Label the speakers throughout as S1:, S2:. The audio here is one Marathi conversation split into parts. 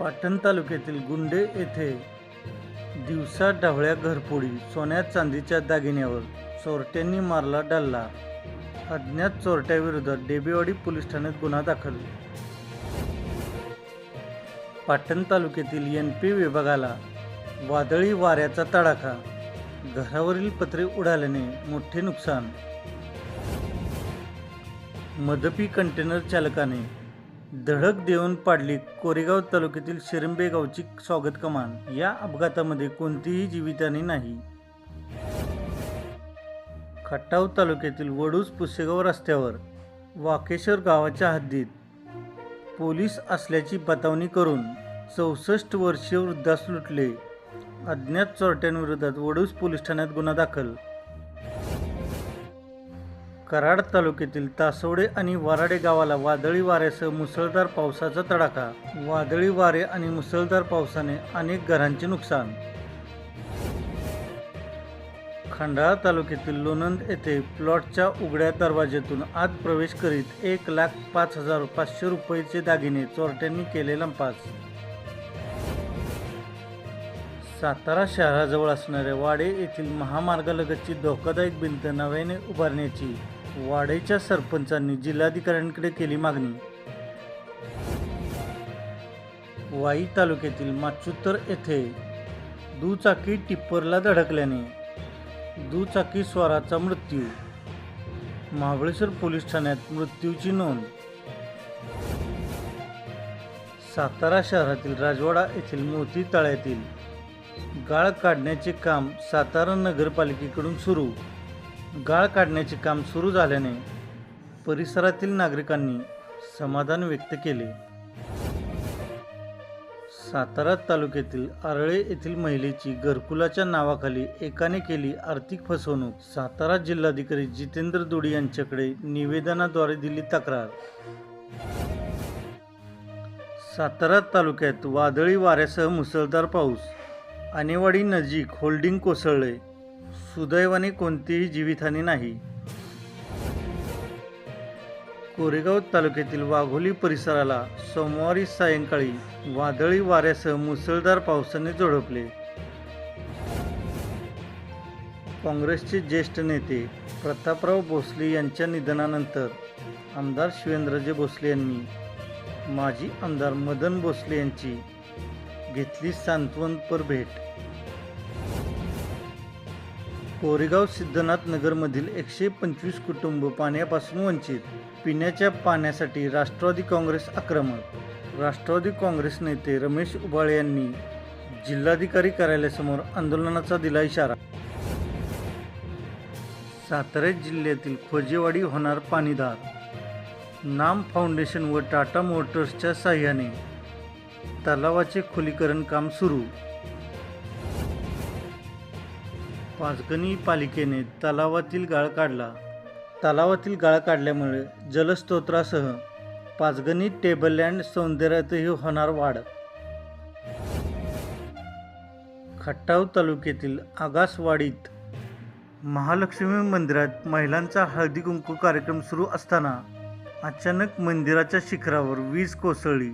S1: पाटण तालुक्यातील गुंडे येथे दिवसा ढवळ्या घरपोडी सोन्या चांदीच्या दागिन्यावर चोरट्यांनी मारला डल्ला अज्ञात चोरट्याविरोधात डेबेवाडी पोलीस ठाण्यात गुन्हा दाखल. पाटण तालुक्यातील एन पी विभागाला वादळी वाऱ्याचा तडाखा घरावरील पत्रे उडाल्याने मोठे नुकसान. मदपी कंटेनर चालकाने धडक देऊन पाडली कोरेगाव तालुक्यातील शिरंबे गावची स्वागत कमान. या अपघातामध्ये कोणतीही जीवितहानी नाही. खटाव तालुक्यातील वडूज पुसेगाव रस्त्यावर वाकेश्वर गावाच्या हद्दीत पोलीस असल्याची बतावणी करून चौसष्ट वर्षीय वृद्धास लुटले. अज्ञात चोरट्यांविरोधात वडूज पोलीस ठाण्यात गुन्हा दाखल कराड तालुक्यातील तासवडे आणि वराडे गावाला वादळी वाऱ्यासह मुसळधार पावसाचा तडाखा. वादळी वारे आणि मुसळधार पावसाने अनेक घरांचे नुकसान. खंडाळा तालुक्यातील लोणंद येथे प्लॉटच्या उघड्या दरवाज्यातून आत प्रवेश करीत एक लाख पाच हजार पाचशे रुपयेचे दागिने चोरट्यांनी केले लंपास. सातारा शहराजवळ असणाऱ्या वाडे येथील महामार्गालगतची धोकादायक भिंत नव्याने उभारण्याची वाडेच्या सरपंचांनी जिल्हाधिकाऱ्यांकडे केली मागणी. वाई तालुक्यातील माचुत्तर येथे दुचाकी टिप्परला धडकल्याने दुचाकी स्वाराचा मृत्यू. महाबळेश्वर पोलीस ठाण्यात मृत्यूची नोंद. सातारा शहरातील राजवाडा येथील मोती तळ्यातील गाळ काढण्याचे काम सातारा नगरपालिकेकडून सुरू. गाळ काढण्याचे काम सुरू झाल्याने परिसरातील नागरिकांनी समाधान व्यक्त केले. सातारा तालुक्यातील आरळे येथील महिलेची घरकुलाच्या नावाखाली एकाने केली आर्थिक फसवणूक. सातारा जिल्हाधिकारी जितेंद्र दुडी यांच्याकडे निवेदनाद्वारे दिली तक्रार. सातारा तालुक्यात वादळी वाऱ्यासह मुसळधार पाऊस आणेवाडी नजीक होल्डिंग कोसळले. सुदैवाने कोणतीही जीवितहानी नाही. कोरेगाव तालुक्यातील वाघोली परिसराला सोमवारी सायंकाळी वादळी वाऱ्यासह मुसळधार पावसाने झोडपले. काँग्रेसचे ज्येष्ठ नेते प्रतापराव भोसले यांच्या निधनानंतर आमदार शिवेंद्रजे भोसले यांनी माजी आमदार मदन भोसले यांची घेतली सांत्वनपर भेट. कोरेगाव सिद्धनाथ नगरमधील एकशे पंचवीस कुटुंब पाण्यापासून वंचित. पिण्याच्या पाण्यासाठी राष्ट्रवादी काँग्रेस आक्रमक. राष्ट्रवादी काँग्रेस नेते रमेश उबाळे यांनी जिल्हाधिकारी कार्यालयासमोर आंदोलनाचा दिला इशारा. सातारा जिल्ह्यातील खोजेवाडी होणार पाणीदार. नाम फाउंडेशन व टाटा मोटर्सच्या साह्याने तलावाचे खोलीकरण काम सुरू. पाचगणी पालिकेने तलावातील गाळ काढला. तलावातील गाळ काढल्यामुळे जलस्त्रोत्रासह पाचगणी टेबललँड सौंदर्यातही होणार वाढ. खट्टाव तालुक्यातील आगासवाडीत महालक्ष्मी मंदिरात महिलांचा हळदी कुंकू कार्यक्रम सुरू असताना अचानक मंदिराच्या शिखरावर वीज कोसळली.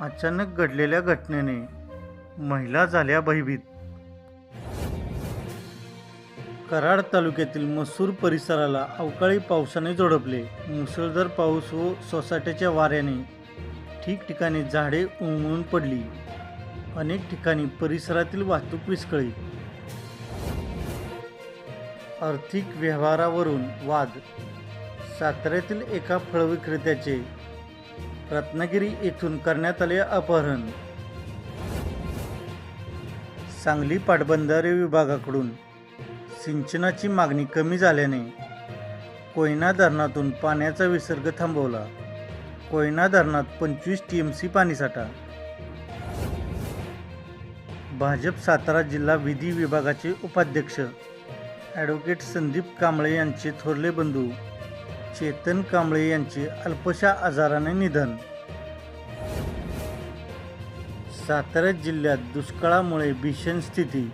S1: अचानक घडलेल्या घटनेने महिला झाल्या भयभीत. कराड तालुक्यातील मसूर परिसराला अवकाळी पावसाने झोडपले. मुसळधार पाऊस व सोसाट्याच्या वाऱ्याने ठिकठिकाणी झाडे उमळून पडली. अनेक ठिकाणी परिसरातील वाहतूक विस्कळी आर्थिक व्यवहारावरून वाद. साताऱ्यातील एका फळविक्रेत्याचे रत्नागिरी येथून करण्यात आले अपहरण. सांगली पाटबंधारे विभागाकडून सिंचनाची मागणी कमी झाल्याने कोयना धरणातून पाण्याचा विसर्ग थांबवला. कोयना धरणात पंचवीस टी एम सी पाणीसाठा भाजप सातारा जिल्हा विधी विभागाचे उपाध्यक्ष ॲडव्होकेट संदीप कांबळे यांचे थोरले बंधू चेतन कांबळे यांचे अल्पशा आजाराने निधन. सातारा जिल्ह्यात दुष्काळामुळे भीषण स्थिती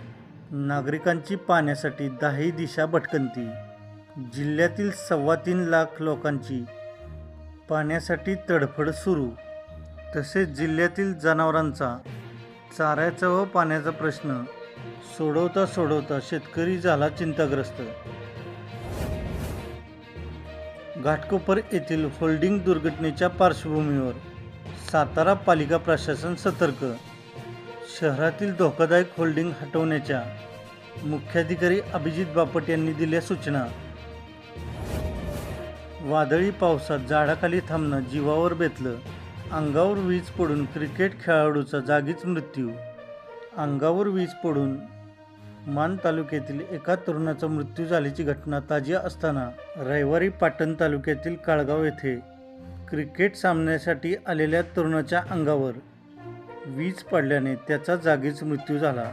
S1: नागरिकांची पाण्यासाठी दाही दिशा भटकंती. जिल्ह्यातील सव्वा तीन लाख लोकांची पाण्यासाठी तडफड सुरू. तसेच जिल्ह्यातील जनावरांचा चाऱ्याचा व पाण्याचा प्रश्न सोडवता सोडवता शेतकरी झाला चिंताग्रस्त. घाटकोपर येथील होल्डिंग दुर्घटनेच्या पार्श्वभूमीवर सातारा पालिका प्रशासन सतर्क शहरातील धोकादायक होल्डिंग हटवण्याच्या मुख्याधिकारी अभिजित बापट यांनी दिल्या सूचना. वादळी पावसात झाडाखाली थांबणं जीवावर बेतलं. अंगावर वीज पडून क्रिकेट खेळाडूचा जागीच मृत्यू. अंगावर वीज पडून मान तालुक्यातील एका तरुणाचा मृत्यू झाल्याची घटना ताजी असताना रविवारी पाटण तालुक्यातील काळगाव येथे क्रिकेट सामन्यासाठी आलेल्या तरुणाच्या अंगावर वीज पडल्याने त्याचा जागीच मृत्यू झाला.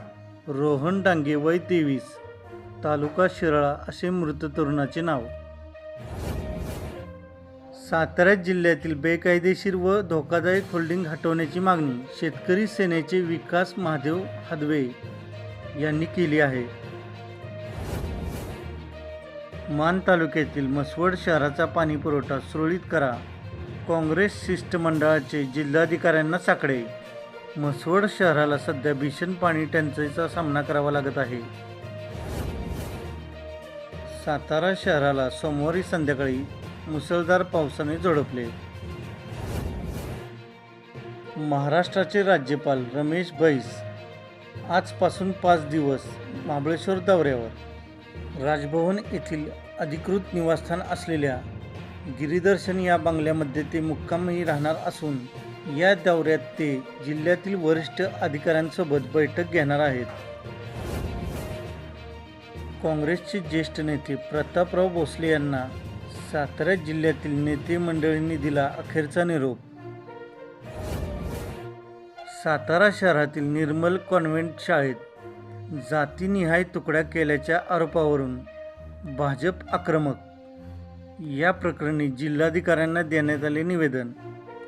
S1: रोहन डांगे वय तेवीस तालुका शिराळा असे मृत तरुणाचे नाव. सातारा जिल्ह्यातील बेकायदेशीर व धोकादायक होल्डिंग हटवण्याची मागणी शेतकरी सेनेचे विकास महादेव हादवे यांनी केली आहे. मान तालुक्यातील मसवड शहराचा पाणीपुरवठा सुरळीत करा. काँग्रेस शिष्टमंडळाचे जिल्हाधिकाऱ्यांना साकडे. म्हसवड शहराला सध्या भीषण पाणी टंचाईचा सामना करावा लागत आहे. सातारा शहराला सोमवारी संध्याकाळी मुसळधार पावसाने झोडपले. महाराष्ट्राचे राज्यपाल रमेश बैस आजपासून पाच दिवस महाबळेश्वर दौऱ्यावर. राजभवन येथील अधिकृत निवासस्थान असलेल्या गिरिदर्शन या बंगल्यामध्ये ते मुक्कामही राहणार असून या दौऱ्यात ते जिल्ह्यातील वरिष्ठ अधिकाऱ्यांसोबत बैठक घेणार आहेत. काँग्रेसचे ज्येष्ठ नेते प्रतापराव भोसले यांना सातारा जिल्ह्यातील नेते मंडळींनी दिला अखेरचा निरोप. सातारा शहरातील निर्मल कॉन्व्हेंट शाळेत जातीनिहाय तुकड्या केल्याच्या आरोपावरून भाजप आक्रमक. या प्रकरणी जिल्हाधिकाऱ्यांना देण्यात आले निवेदन.